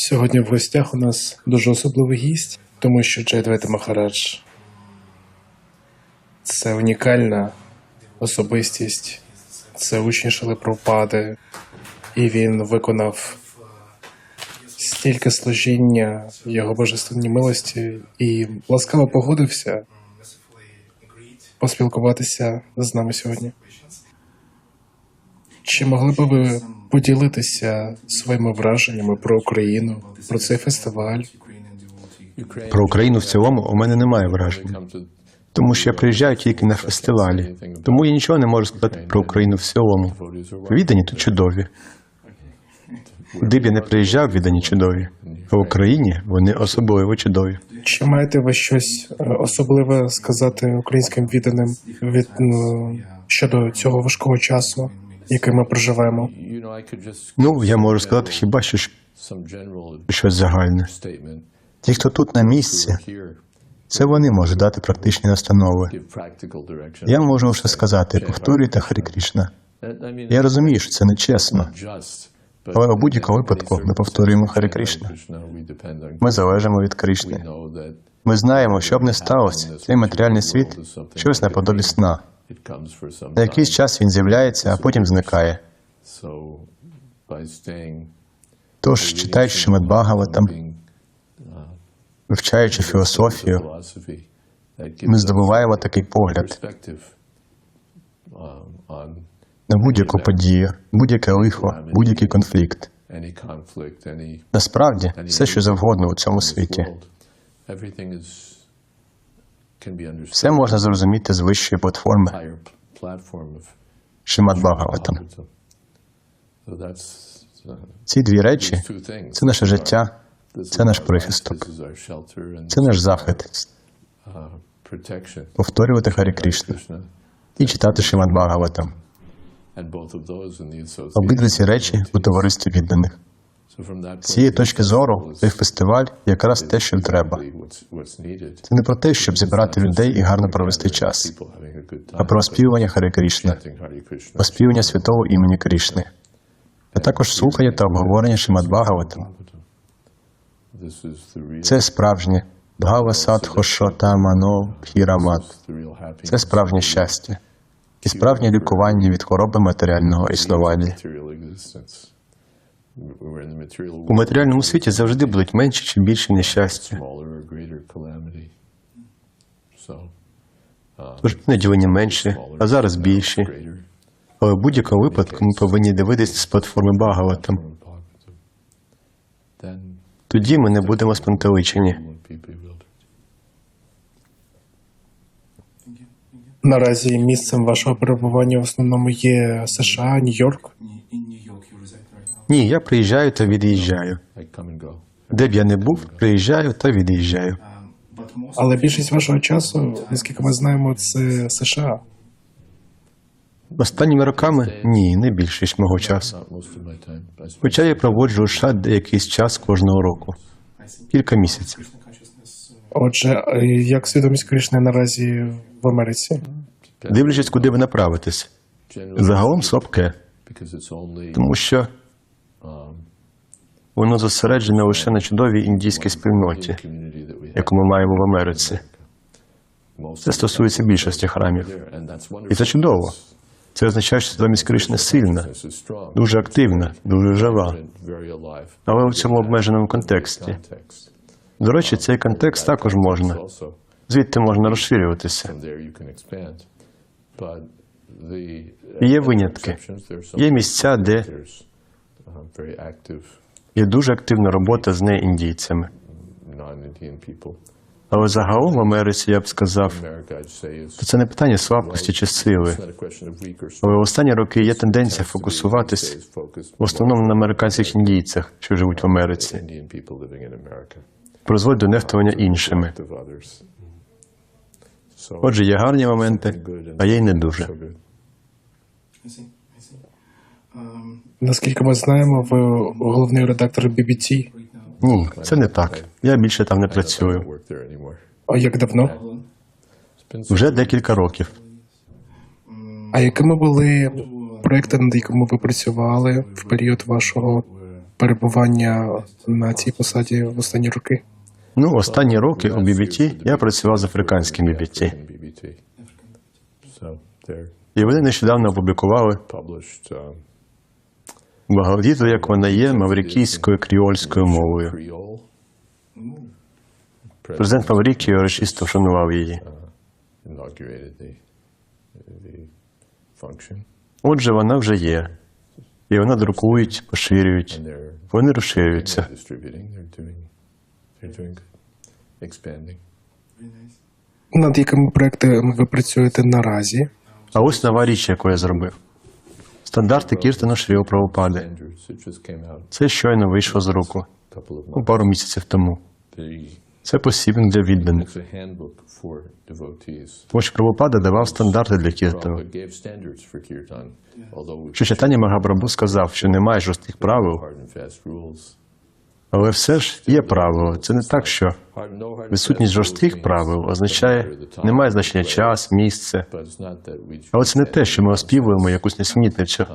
Сьогодні в гостях у нас дуже особливий гість, тому що Джайдвета Махарадж це унікальна особистість, це учень Шили Прабхупади, і він виконав стільки служіння його божественній милості і ласкаво погодився поспілкуватися з нами сьогодні. Чи могли б ви поділитися своїми враженнями про Україну, про цей фестиваль? Про Україну в цілому у мене немає вражень, тому що я приїжджаю тільки на фестивалі. Тому я нічого не можу сказати про Україну в цілому. Віддані тут чудові. Куди б я не приїжджав, віддані чудові. А в Україні вони особливо чудові. Чи маєте ви щось е, особливе сказати українським відданим від ну, щодо цього важкого часу, який ми проживаємо? Ну, я можу сказати хіба що щось загальне. Ті, хто тут на місці, це вони можуть дати практичні настанови. Я можу лише сказати, повторюйте Харі Крішна. Я розумію, що це нечесно, але у будь-якому випадку ми повторюємо Харі Крішна. Ми залежимо від Кришни. Ми знаємо, що б не сталося, цей матеріальний світ щось наподобі сна. На якийсь час він з'являється, а потім зникає. Тож, читаючи Шримад Бхагаватам, вивчаючи філософію, ми здобуваємо такий погляд на будь-яку подію, будь-яке лихо, будь-який конфлікт. Насправді, все, що завгодно у цьому світі, все можна зрозуміти з вищої платформи Шримад Бхагаватам. Ці дві речі це наше життя, це наш прихисток, це наш захист. Повторювати Харі Кришна і читати Шримад Бхагаватам. Обидві ці речі у товаристві відданих. Цієї точки зору цей фестиваль якраз те, що треба. Це не про те, щоб зібрати людей і гарно провести час, а про оспівування Хари Крішна, оспівування святого імені Крішни, а також слухання та обговорення Шимад Бхагаватам. Це справжнє Бхава Садхо Шотамано Пхірамат. Це справжнє щастя і справжнє лікування від хвороби матеріального існування. У матеріальному світі завжди будуть менші чи більші нещастя. Тож іноді вони менші, а зараз більші. Але в будь-якому випадку ми повинні дивитися з платформи Багаватам. Тоді ми не будемо спантеличені. Наразі місцем вашого перебування в основному є США, Нью-Йорк. Ні, я приїжджаю та від'їжджаю. Де б я не був, приїжджаю та від'їжджаю. Але більшість вашого часу, наскільки ми знаємо, це США. Останніми роками ні, не більшість мого часу. Хоча я проводжу у США деякийсь час кожного року, кілька місяців. Отже, е, як свідомість Кришни наразі в Америці? Дивлячись, куди ви направитесь. Загалом слабке, тому що воно зосереджене лише на чудовій індійській спільноті, яку ми маємо в Америці. Це стосується більшості храмів. І це чудово. Це означає, що свідомість Кришни сильна, дуже активна, дуже жива, але у цьому обмеженому контексті. До речі, цей контекст також можна. Звідти можна розширюватися. Є винятки. Є місця, де є дуже активна робота з неіндійцями. Але загалом в Америці я б сказав, то це не питання слабкості чи сили. Але в останні роки є тенденція фокусуватись в основному на американських індійцях, що живуть в Америці, призводить до нехтування іншими. Отже, є гарні моменти, а є й не дуже. Наскільки ми знаємо, ви головний редактор BBT. Ні, це не так. Я більше там не працюю. А як давно? Вже декілька років. А якими були проекти, над якими ви працювали в період вашого перебування на цій посаді в останні роки? Ну, останні роки у BBT я працював з африканським BBT. І вони нещодавно опублікували багатодіту, як вона є, маврикійською кріольською мовою. Президент Маврикії урочисто вшанував її. Отже, вона вже є. І вона друкують, поширюють. Вони розширюються. Над якими проектами ви працюєте наразі? А ось нова річ, яку я зробив. Стандарти Кіртона Шріо правопади. Це щойно вийшло з руку. Ну, пару місяців тому. Це посібник для відданих. Ось Прабхупада давав стандарти для Кіртану. Що читання Магабрабу сказав, що немає жорстких правил, але все ж є правило. Це не так, що відсутність жорстких правил означає, немає значення час, місце. Але це не те, що ми оспівуємо якусь несмітницю.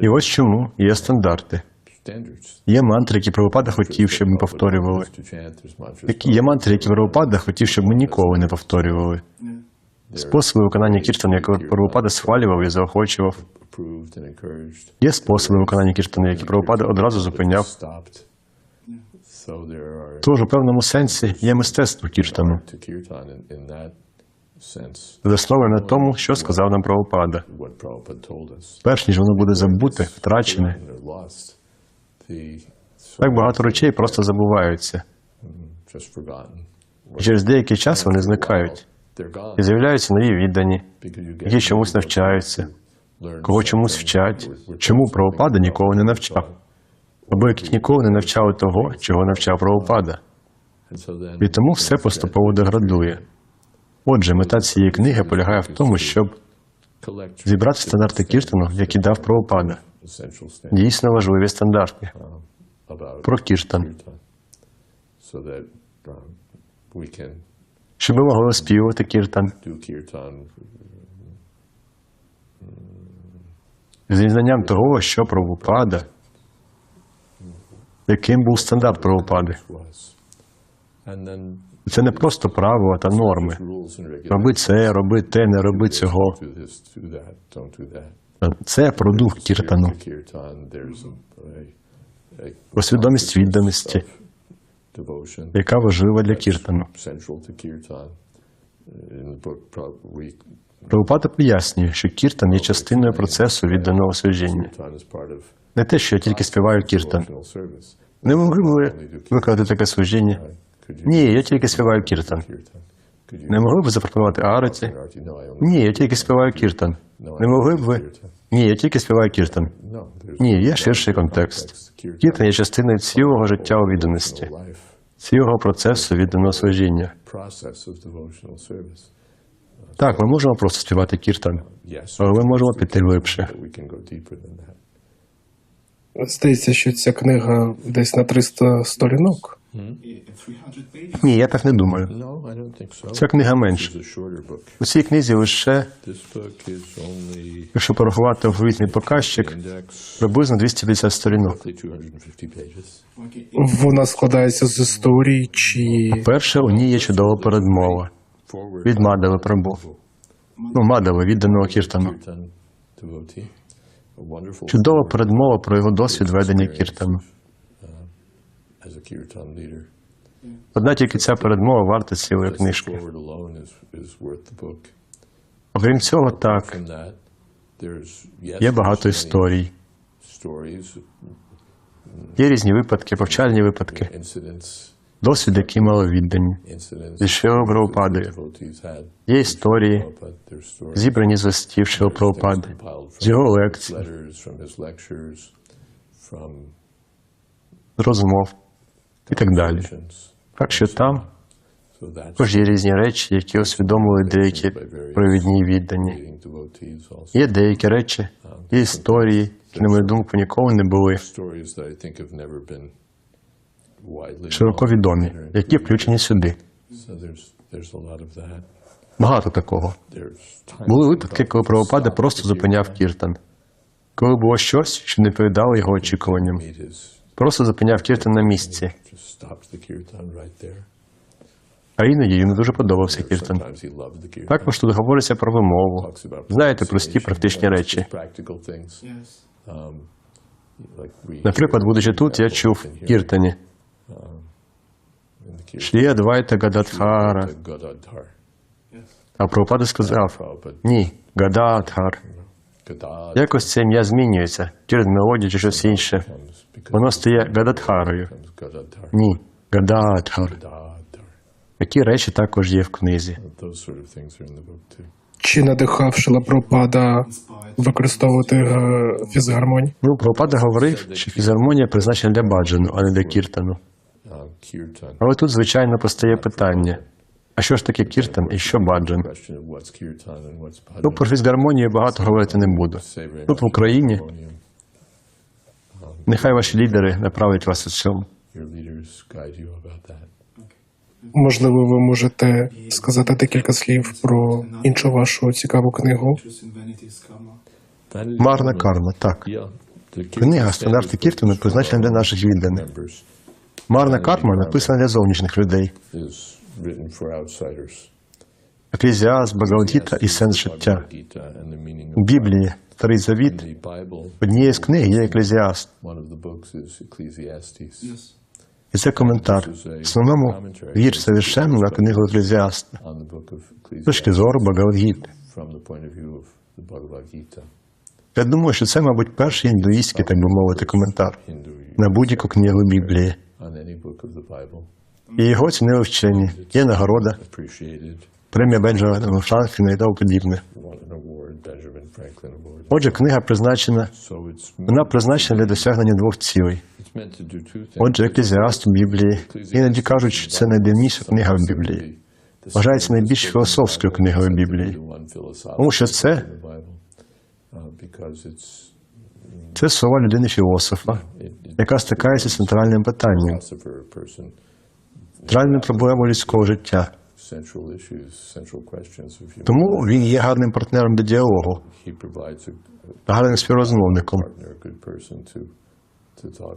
І ось чому є стандарти. Є мантри, які Прабхупада хотів, щоб ми повторювали. Є мантри, які Прабхупада хотів, щоб ми ніколи не повторювали. Способи виконання кіртану, які Прабхупада схвалював і заохочував. Є способи виконання кіртану, які Прабхупада одразу зупиняв. Тож у певному сенсі є мистецтво кіртану, засноване на тому, що сказав нам Прабхупада. Перш ніж воно буде забуте, втрачене, так багато речей просто забуваються. Через деякий час вони зникають. І з'являються нові віддані, які чомусь навчаються, кого чомусь вчать. Чому Прабхупада нікого не навчав? Або яких ніколи не навчали того, чого навчав Прабхупада. І тому все поступово деградує. Отже, мета цієї книги полягає в тому, щоб зібрати стандарти Кіртану, які дав Прабхупада. Дійсно важливі стандарти про Кіртан, щоб ми могли співати Кіртан. З знанням того, що Прабхупада, яким був стандарт Прабхупади. Це не просто правила та норми. Роби це, роби те, не роби цього. Це про дух Кіртану, про свідомість відданості, яка важлива для Кіртану. Прабхупада пояснює, що Кіртан є частиною процесу відданого служіння. Не те, що я тільки співаю Кіртан. Не могли б ви викладати таке служіння? Ні, я тільки співаю Кіртан. Не могли б ви запропонувати араті? Ні, я тільки співаю Кіртан. Не могли б ви? Ні, я тільки співаю Кіртан. Ні, є ширший контекст. Кіртан є частиною цілого життя у відданості, цілого процесу відданого служіння. Так, ми можемо просто співати Кіртан, але ми можемо піти глибше. Здається, що ця книга десь на 300 сторінок. Ні, я так не думаю. Ця книга менша. У цій книзі лише, якщо порахувати алфавітний показчик, приблизно 250 сторінок. Вона складається з історій чи Перше, у ній є чудова передмова від Мадави Прабу. Ну, Мадави, відданого Кіртану. Чудова передмова про його досвід ведення Кіртану. Одна тільки ця передмова варта цілої книжки. Окрім цього, так, є багато історій. Є різні випадки, повчальні випадки, досвід, який мало віддані. Зі Шрила Прабхупадою. Є історії, зібрані з листів Шрила Прабхупади, з його лекцій, розмов і так далі. Так що там також є різні речі, які усвідомили деякі провідні віддані. Є деякі речі, є історії, які, на мою думку, ніколи не були широко відомі, які включені сюди. Багато такого. Були випадки, коли Прабхупада просто зупиняв Кіртан. коли було щось, що не відповідало його очікуванням. Просто зупиняв Кіртон на місці, а іноді йому дуже подобався Кіртон. Також тут говориться про вимову. Знаєте, прості практичні речі. Um, Наприклад, будучи тут, я чув в Кіртоні in. Шлі Адвайта Гададхара. А Прабхупада сказав ні, Гададхар. Якось це ім'я змінюється через мелодію чи щось інше. Воно стає Гададхарою. Ні, Гададхар. Такі речі також є в книзі. Чи надихав Шилапропада використовувати е, фізгармонію? Ну, Прабхупада говорив, що фізгармонія призначена для баджану, а не для кіртану. Але тут, звичайно, постає питання: а що ж таке кіртан і що баджан? Ну, про фізгармонію багато говорити не буду. Тут в Україні. Нехай ваші лідери направлять вас у цьому. Your leaders guide you about that. Можливо, ви можете сказати декілька слів про іншу вашу цікаву книгу. Марна карма, так. Книга стандарти for призначена для наших відданих. Марна карма написана для зовнішніх людей. Еклезіас, Багавдіта і сенс життя. У Біблії, Старий Завіт, однією з книг є Еклезіаст. One of the books is Ecclesiastes І це коментар. В основному вірш совершенно на книгу Еклезіаста. З точки зору Gita, Я думаю, що це, мабуть, перший індуїстський, так би мовити, коментар на будь-яку книгу Біблії. І його цінили вчені. Є нагорода, премія Бенджамина Франкліна і тому подібне. Отже, книга призначена, вона призначена для досягнення двох цілей. Отже, еклезіаст у Біблії. Іноді кажуть, що це найдивніша книга в Біблії. Вважається найбільш філософською книгою Біблії. Тому що це Це слова людини філософа, яка стикається з центральним питанням, центральною проблемою людського життя. Тому він є гарним партнером до діалогу, гарним співрозмовником.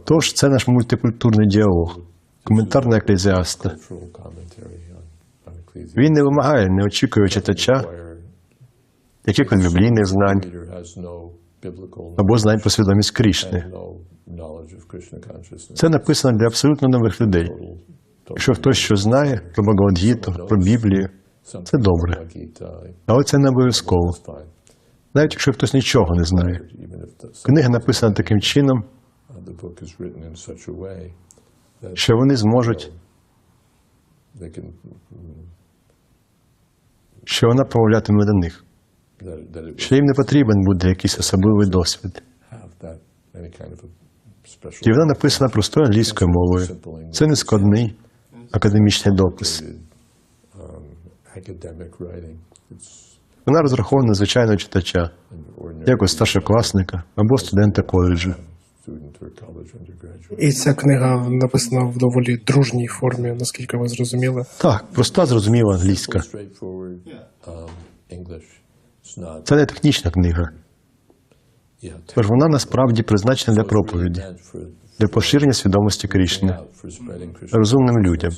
Тож це наш мультикультурний діалог, коментар на еклезіаста. Він не вимагає, не очікує читача, яких біблійних знань або знань про свідомість Крішни. Це написано для абсолютно нових людей. Якщо хтось щось знає про Багавадгіту, про Біблію, це добре. Але це не обов'язково. Навіть якщо хтось нічого не знає. Книга написана таким чином, що вони зможуть, що вона промовлятиме до них, що їм не потрібен буде якийсь особливий досвід. І вона написана простою англійською мовою. Це не складний академічний допис. Вона розрахована на звичайного читача, як у старшокласника або студента коледжу. І ця книга написана в доволі дружній формі, наскільки ви зрозуміли. Так, проста, зрозуміла англійська. Це не технічна книга, тож вона насправді призначена для проповіді, для поширення свідомості Крішни, розумним людям,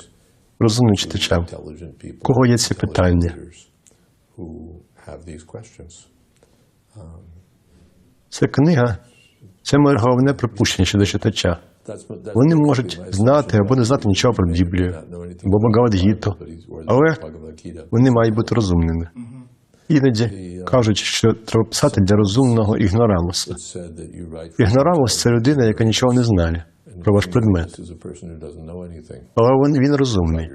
розумним читачам, кого є ці питання. Ця книга це моє головне припущення щодо читача. Вони можуть знати або не знати нічого про Біблію, або Багавадгіту, але вони мають бути розумними. Іноді кажуть, що треба писати для розумного ігнорамуса. Ігнорамус – це людина, яка нічого не знає про ваш предмет, але він, він розумний.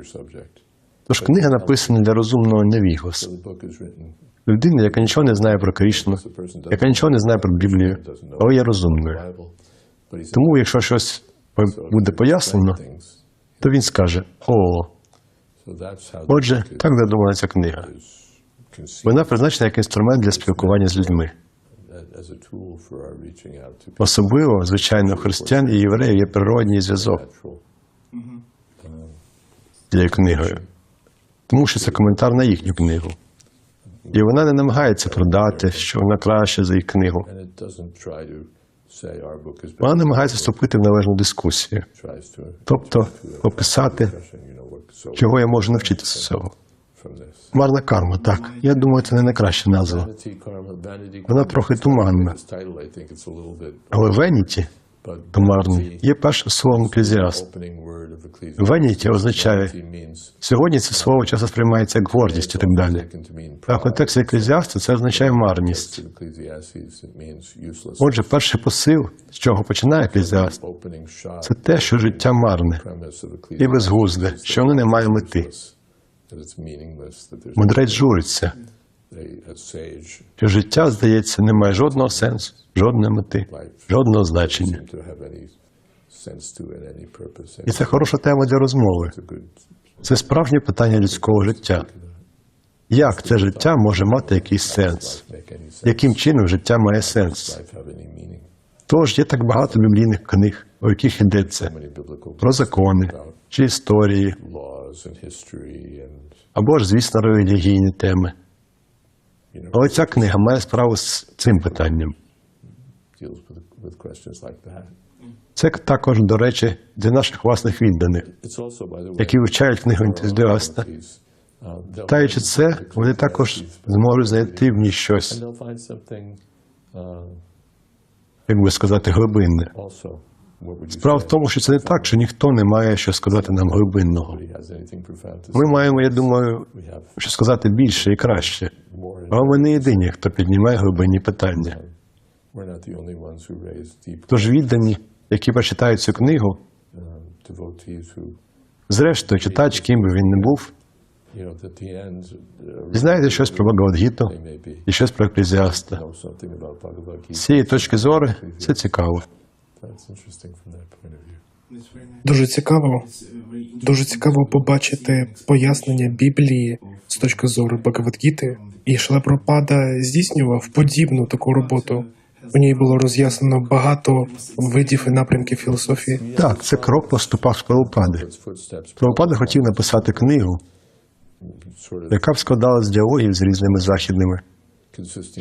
Тож книга написана для розумного невігласа. Людина, яка нічого не знає про Крішну, яка нічого не знає про Біблію, але є розумною. Тому, якщо щось буде пояснено, то він скаже О. Отже, так задумана ця книга. Вона призначена як інструмент для спілкування з людьми. Особливо, звичайно, християн і євреїв є природній зв'язок цією книгою, тому що це коментар на їхню книгу. І вона не намагається продати, що вона краще за їх книгу. Вона намагається вступити в належну дискусію, тобто описати, чого я можу навчитися з цього. Марна карма, так. Я думаю, це не найкраща назва. Вона трохи туманна. Але Веніті, but тумарний, є першим словом еклезіаст. Веніті означає сьогодні це слово часто сприймається як гордість і так далі. А в контексті еклезіаста це означає марність. Отже, перший посил, з чого починає еклезіаст, це те, що життя марне і is що воно не має мети. Мудрець журиться, життя, здається, не має жодного сенсу, жодної мети, жодного значення. І це хороша тема для розмови. Це справжнє питання людського життя. Як це життя може мати якийсь сенс? Яким чином життя має сенс? Тож є так багато біблійних книг, у яких йдеться про закони чи історії, або ж, звісно, релігійні теми. Але ця книга має справу з цим питанням. Це також, до речі, для наших власних відданих, які вивчають книгу ентузіаста. Читаючи це, вони також зможуть знайти в ній щось, як би сказати, глибинне. Справа в тому, що це не так, що ніхто не має що сказати нам глибинного. Ми маємо, я думаю, що сказати більше і краще. Але ми не єдині, хто піднімає глибинні питання. Тож віддані, які прочитають цю книгу, um, зрештою, читач, ким би він не був, дізнається щось про Багавадгіту і щось про еклезіаста. З цієї точки зору це цікаво. Дуже цікаво, дуже цікаво побачити пояснення Біблії з точки зору Багаватгіти. І Шла Пропада здійснював подібну таку роботу. У ній було роз'яснено багато видів і напрямків філософії. Так, це крок поступав з Прабхупади. Прабхупада хотів написати книгу, яка б складала з діалогів з різними західними,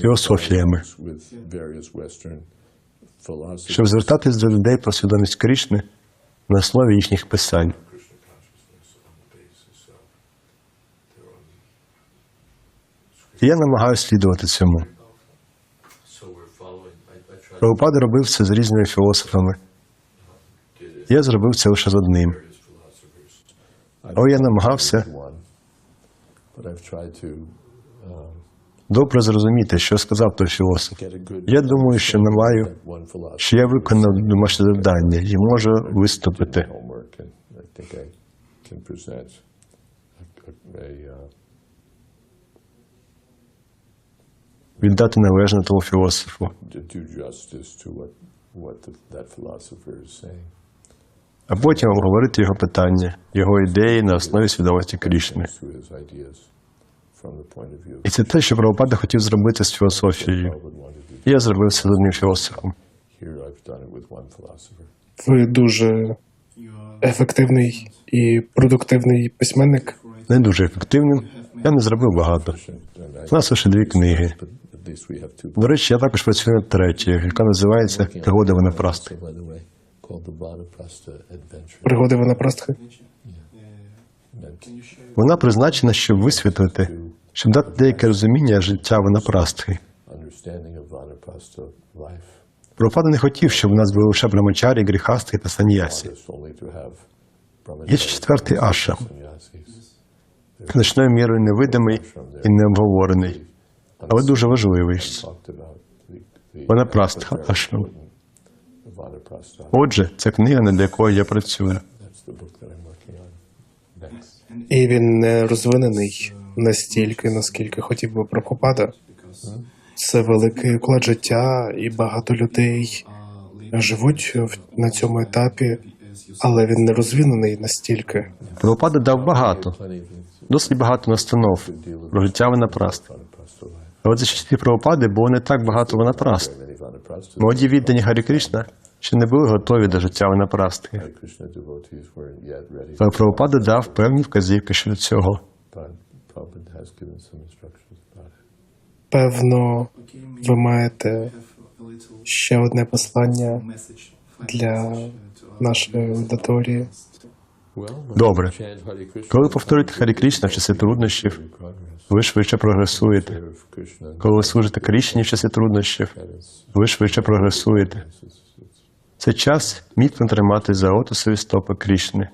філософіями. Щоб звертатись до людей про свідомість Крішни на основі їхніх писань. І я намагаюся слідувати цьому. Прабхупада робив це з різними філософами. Я зробив це лише з одним. Але я намагався добре зрозуміти, що сказав той філософ. Я думаю, що не маю, що я виконав домашнє завдання і можу виступити. віддати належне тому філософу. а потім обговорити його питання, його ідеї на основі свідомості Крішни. І це те, що Прабхупада хотів зробити з філософією. Я зробив це з одним філософом. Ви дуже ефективний і продуктивний письменник. Не дуже ефективним. Я не зробив багато. У нас лише дві книги. До речі, я також працюю над третьою, яка називається Пригоди Ванапрасти. Пригоди Ванапрастхи. Вона призначена, щоб висвітлити, щоб дати деяке розуміння життя Ванапрастхи. understanding of Vanaprastha life. Прабхупада не хотів, щоб у нас були лише брамачарі, гріхасти та саньясі. Є четвертий ашрам, значною мірою невидимий і необговорений, але дуже важливий. Ванапрастха ашрам. Отже, це книга, над якою я працюю. That's the book that I'm working on. І він не розвинений настільки, наскільки хотів би Прабхупада. Це великий уклад життя, і багато людей живуть в- на цьому етапі, але він не розвинений настільки. Прабхупада дав багато, досить багато настанов про життя life. Але за часів Прабхупади було не так багато Ванапраст. Many Молоді віддані Гарі Кришна ще не були готові до життя weren't. Але Прабхупада дав певні вказівки щодо цього. Певно, ви маєте ще одне послання для нашої аудиторії. Добре. Коли повторюєте Харі Крішна в часи труднощів, ви швидше прогресуєте. Коли ви служите Крішні в часи труднощів, ви швидше прогресуєте. Це час міцно тримати за отосові стопи Крішни.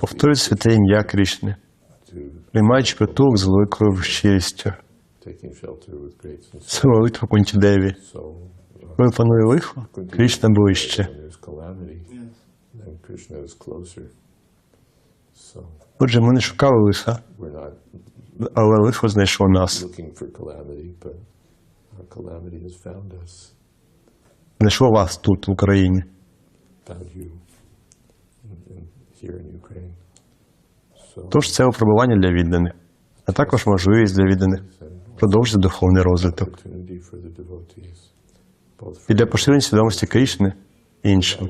Повторюйте святе ім'я Крішни, приймаючи притулок з великою щирістю. Це молитва Кунтідеві. Коли панує лихо, Крішна ближче. Отже, ми не шукали лиха, але лихо знайшло нас. looking for calamity, but our calamity has found us, Знайшло вас тут, в Україні. Тож це випробування для відданих, а також можливість для відданих продовжити духовний розвиток і для поширення свідомості Крішни іншим.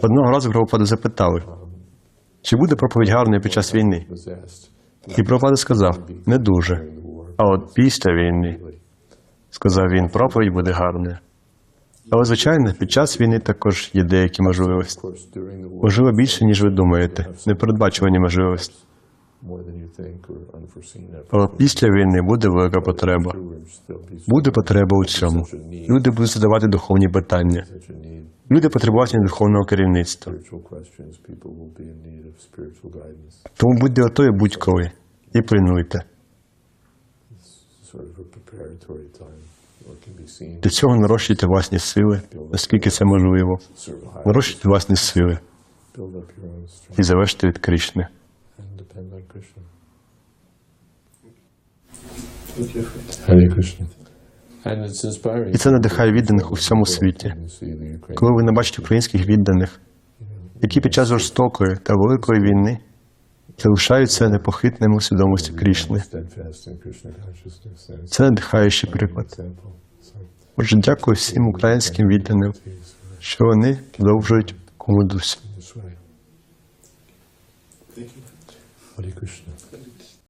Одного разу Прабхупада запитали, чи буде проповідь гарною під час війни? І Прабхупада сказав, не дуже. А от після війни, сказав він, проповідь буде гарною. Але, звичайно, під час війни також є деякі можливості. Можливо, більше, ніж ви думаєте, непередбачувані можливості. Але після війни буде велика потреба. Буде потреба у цьому. Люди будуть задавати духовні питання. Люди потребуватимуть духовного керівництва. Тому будьте готові будь-коли і плануйте. Для цього нарощуйте власні сили, наскільки це можливо. Нарощуйте власні сили і залежте від Кришни. І це надихає відданих у всьому світі. Коли ви не бачите українських відданих, які під час жорстокої та великої війни залишаються непохитними у свідомості Крішни. Це надихаючий приклад. Отже, дякую всім українським відданим, що вони продовжують кому дусі. Hare Krishna.